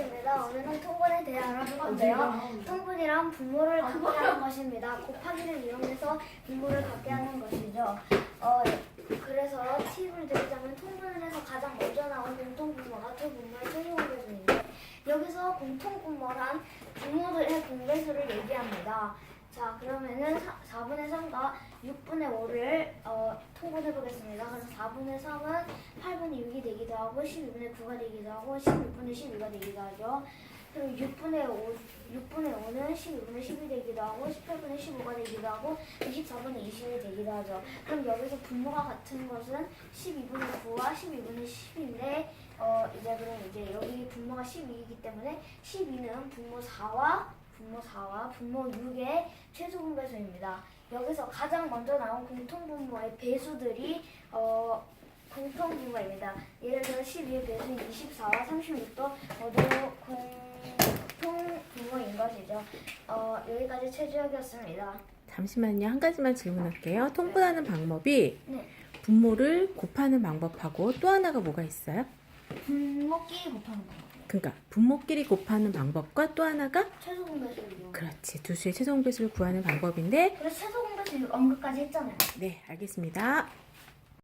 입니다. 오늘은 통분에 대해 알아볼 건데요. 통분이란 분모를 갖게 하는 것입니다. 곱하기를 이용해서 분모를 갖게 하는 것이죠. 어, 그래서 팁을 드리자면 통분을 해서 가장 먼저 나온 공통분모가 두 분모의 최소 공배수인데 여기서 공통분모란 분모들의 공배수를 얘기합니다. 자 그러면은 4, 분의 3과 6분의 5를 어, 통분해 보겠습니다. 그래서 4분의 3은 8분의 6이 되기도 하고 12분의 9가 되기도 하고 16분의 12가 되기도 하죠. 그리고 6분의 5, 6분의 5는 12분의 10이 되기도 하고 18분의 15가 되기도 하고 24분의 20이 되기도 하죠. 그럼 여기서 분모가 같은 것은 12분의 9와 12분의 10인데 어 이제 그럼 이제 여기 분모가 12이기 때문에 12는 분모 4와 분모 4와 분모 6의 최소 분배수입니다. 여기서 가장 먼저 나온 공통분모의 배수들이 어 공통 분모입니다. 예를 들어 12의 배수인 24와 36도 모두 공통 분모인 것이죠. 어, 여기까지 최주혁이었습니다. 잠시만요. 한 가지만 질문할게요. 통분하는 방법이 네. 분모를 곱하는 방법하고 또 하나가 뭐가 있어요? 분모끼리 곱하는 거. 그러니까 분모끼리 곱하는 방법과 또 하나가 최소 공배수를. 그렇지. 두 수의 최소 공배수를 구하는 방법인데 그래서 최소 공배수 언급까지 했잖아요. 네, 알겠습니다.